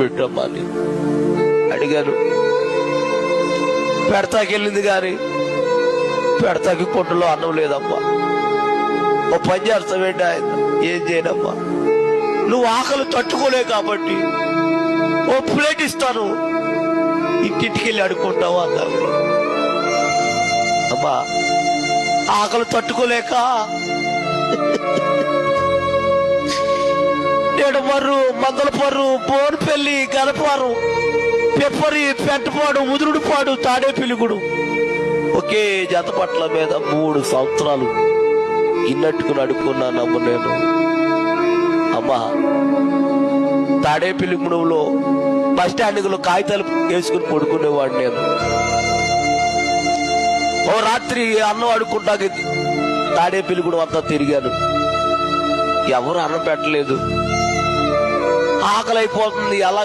పెట్టమ్మా అని అడిగాను. పెడతాకెళ్ళింది కానీ పెడతాకి పొట్టులో అన్నం లేదమ్మా. ఓ పని చేస్తావేంటి ఆయన? ఏం చేయనమ్మా. నువ్వు ఆకలి తట్టుకోలే కాబట్టి ఓ ప్లేట్ ఇస్తాను. ఇంటింటికి వెళ్ళి అడుక్కుంటావా అన్నారు. అమ్మా ఆకలి తట్టుకోలేక నేడు మర్రు మంగళ పర్రు బోరుపల్లి గనపారు పెప్పరి పెంటపాడు ముదురుడుపాడు తాడే పిలుగుడు ఒకే జత పట్ల మీద మూడు సంవత్సరాలు ఇన్నట్టుకు నడుపుకున్నానమ్మ నేను. అమ్మా తాడే పిలుగుడులో బస్ స్టాండ్లో కాగితాలు వేసుకుని పడుకునేవాడు నేను. ఓ రాత్రి అన్నం అడుక్కుంటాకి తాడే పిలుగుడు అంతా తిరిగాను. ఎవరు అన్నం పెట్టలేదు. ఆకలి అయిపోతుంది ఎలా